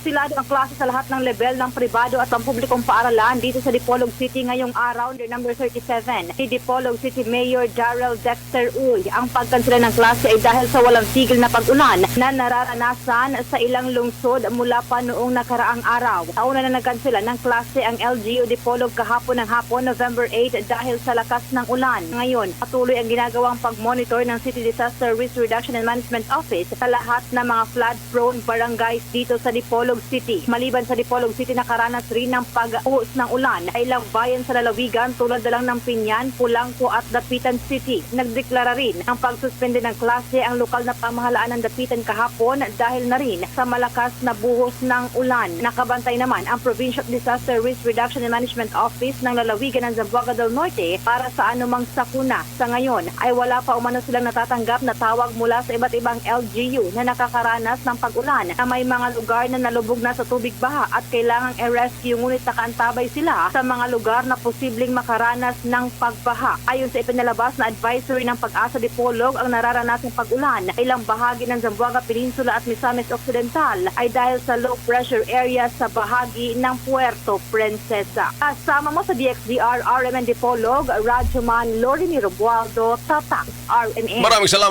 Silado ang klase sa lahat ng level ng pribado at ang publikong paaralan dito sa Dipolog City ngayong araw, year number 37. Si Dipolog City Mayor Darrell Dexter Uy, ang pagkansela ng klase ay dahil sa walang tigil na pag-ulan na nararanasan sa ilang lungsod mula pa noong nakaraang araw. Nauna na nagkansela ng klase ang LGU Dipolog kahapon ng hapon, November 8 dahil sa lakas ng ulan. Ngayon, patuloy ang ginagawang pag-monitor ng City Disaster Risk Reduction and Management Office sa lahat ng mga flood-prone barangays dito sa Dipolog City. Maliban sa Dipolog City, nakaranas rin ng pag-uos ng ulan ay ilang bayan sa lalawigan tulad na lang ng Pinyan, Pulangco at Dapitan City. Nagdeklara rin ng pagsuspende ng klase ang lokal na pamahalaan ng Dapitan kahapon dahil na rin sa malakas na buhos ng ulan. Nakabantay naman ang Provincial Disaster Risk Reduction and Management Office ng lalawigan ng Zamboanga del Norte para sa anumang sakuna. Sa ngayon ay wala pa umano silang natatanggap na tawag mula sa iba't ibang LGU na nakakaranas ng pag-ulan na may mga lugar na nalubog na sa tubig baha at kailangang i-rescue ngunit nakaantabay sila sa mga lugar na posibleng makaranas ng pagbaha. Ayon sa ipinalabas na advisory ng pag-asa Dipolog ang nararanasang pag-ulan ilang bahagi ng Zamboanga Peninsula at Misamis Occidental ay dahil sa low pressure area sa bahagi ng Puerto Princesa. Kasama mo sa DXDR RMN Dipolog, Radyoman Lorini Robualdo, Tatak, RMN. Maraming salamat.